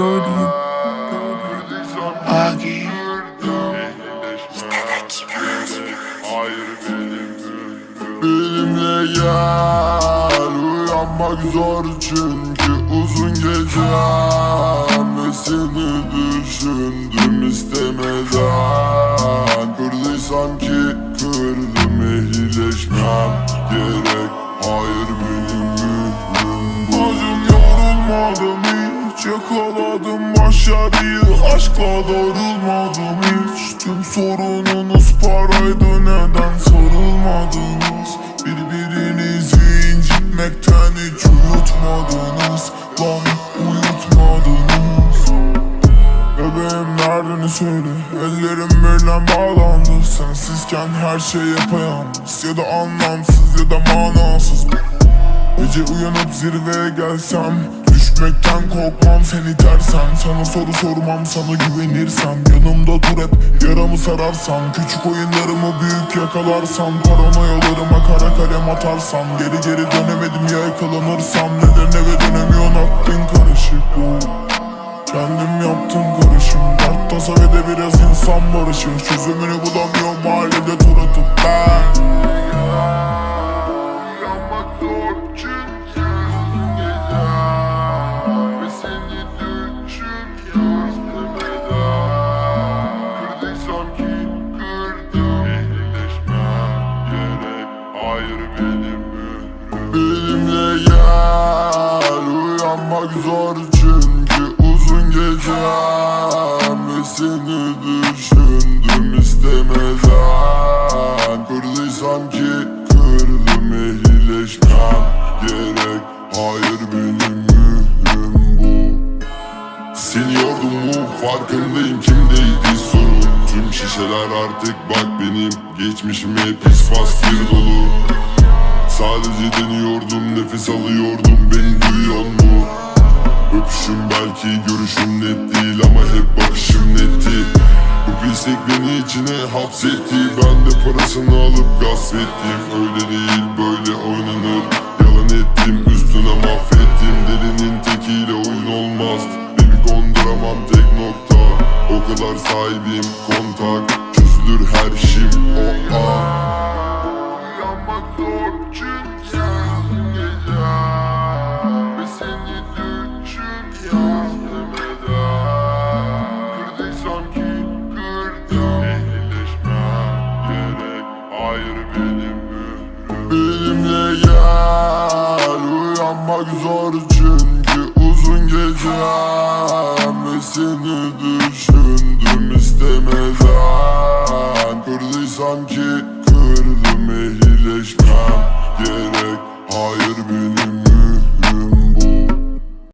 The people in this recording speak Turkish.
gördüm. Agi. Benimle gel Uyanmak zor çünkü uzun gecem Ve seni düşündüm istemeden Kırdıysam ki kırdım ehlileşmem gerek Hayır benim mührüm bu Acım yorulmadım hiç Yakaladım başarıyı Aşkla darılmadım hiç. Tüm sorununuz paraydı Neden sarılmadınız? Birbirinizi incitmekten hiç uyutmadınız Lan uyutmadınız. Bebeğim nereden söyle Ellerim birden bağlandı. Sensizken her şey yapayalnız Ya da anlamsız ya da manasız. Gece uyanıp zirveye gelsem Düşmekten korkmam seni tersem Sana soru sormam sana güvenirsem Yanımda dur hep yaramı sararsan. Küçük oyunlarımı büyük yakalarsam Paranoyalarıma kara kalem atarsam Geri geri dönemedim ya yakalanırsam. Neden eve dönemiyorsun? Aklın karışık bu. Kendim yaptım karışım. Dert tasa ve de biraz insan barışı. Çözümünü bulamıyorum mahallede tur atıp ben Hayır benim mührüm Benimle gel Uyanmak zor çünkü uzun gecem Ve seni düşündüm istemeden. Kırdıysam ki kırdım ehlileşmem gerek. Hayır benim mührüm bu. Seni yordum mu? Farkındayım kimdeydi? sorun Şişeler artık bak benim Geçmişime pis fastir dolu. Sadece deniyordum nefes alıyordum beni duyuyor mu? Öpüşüm belki görüşüm net değil ama hep bakışım netti. Bu pislik beni içine hapsetti. Ben de parasını alıp gasp ettim. Öyle değil böyle oynanır. Yalan ettim üstüne mahvettim. Delinin tekiyle oyun olmaz. Beni konduramam tek nokta O kadar sahibim kontak Çözülür her işim o an Uyanmak zor çünkü gece. Ve seni düşünüyorum istemeden Kırdıysam ki kırdım Ehlileşmem gerek Hayır benim mührüm. Benimle gel Uyanmak zor çünkü uzun gecem Seni düşündüm istemeden. Kırdıysam ki